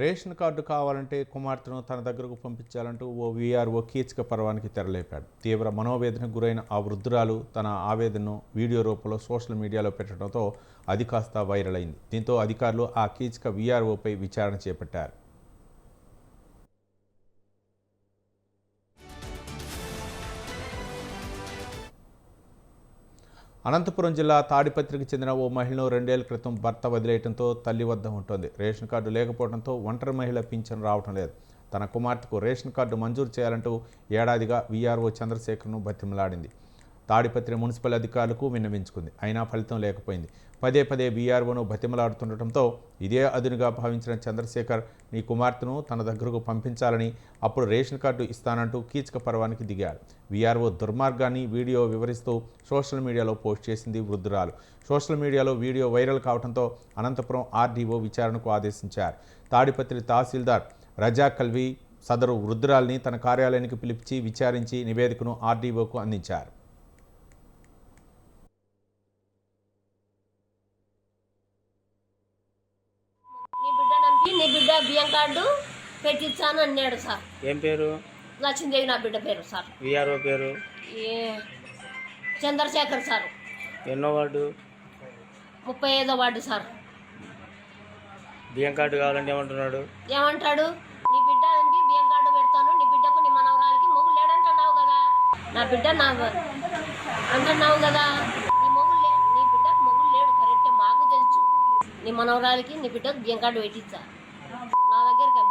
Ration card కావాలంటే కుమార్తెను తన దగ్గరకు పంపించాలంటూ ఓ వీఆర్ఓ కీచక పర్వానికి తెరలేపాడు. తీవ్ర మనోవేదనకు గురైన ఆ వృద్ధురాలు తన ఆవేదనను వీడియో రూపంలో సోషల్ మీడియాలో పెట్టడంతో అది కాస్త వైరల్ అయింది. దీంతో అధికారులు ఆ కీచక వీఆర్ఓపై విచారణ చేపట్టారు. అనంతపురం జిల్లా తాడిపత్రికి చెందిన ఓ మహిళను రెండేళ్ళ క్రితం భర్త వదిలేయడంతో తల్లి వద్ద ఉంటుంది. రేషన్ కార్డు లేకపోవడంతో ఒంటరి మహిళ పింఛను రావటం లేదు. తన కుమార్తెకు రేషన్ కార్డు మంజూరు చేయాలంటూ ఏడాదిగా వీఆర్ఓ చంద్రశేఖర్ను బతిమలాడింది. తాడిపత్రి మున్సిపల్ అధికారులకు విన్నవించుకుంది. అయినా ఫలితం లేకపోయింది. పదే పదే బీఆర్ఓను బతిమలాడుతుండటంతో ఇదే అదునుగా భావించిన చంద్రశేఖర్ నీ కుమార్తెను తన దగ్గరకు పంపించాలని అప్పుడు రేషన్ కార్డు ఇస్తానంటూ కీచక పర్వానికి దిగాడు వీఆర్ఓ దుర్మార్గాన్ని వీడియో వివరిస్తూ సోషల్ మీడియాలో పోస్ట్ చేసింది వృద్ధురాలు. సోషల్ మీడియాలో వీడియో వైరల్ కావడంతో అనంతపురం ఆర్డీఓ విచారణకు ఆదేశించారు. తాడిపత్రి తహసీల్దార్ రజా కల్వి సదరు వృద్ధురాల్ని తన కార్యాలయానికి పిలిపించి విచారించి నివేదికను ఆర్డీఓకు అందించారు నీ బిడ్డ నంపి నీ బిడ్డ బియ్యం కార్డు పెట్టించాను అన్నాడు సార్. ఏం పేరు? లక్ష్మీదేవి నా బిడ్డ పేరు సార్. విఆర్ఓ పేరు? A Chandrashekar sir. ఎన్నో వార్డు? ముప్పై ఐదో వార్డు సార్. బియ్యం కార్డు కావాలంటే ఏమంటున్నాడు? ఏమంటాడు? నీ బిడ్డ నంపి బియ్యం కార్డు పెడతాను నీ బిడ్డకు నీ మనవరాలకి మొగుడు లేడంటున్నావు కదా. నా బిడ్డ నా అంటున్నావు కదా. నీ మొగుడు లే నీ బిడ్డకు మొగుడు లేడు కరెక్టే మాకు తెలుసు. నీ మనవరాలకి నీ బిడ్డకు బియ్యం కార్డు పెట్టించా আগের কাল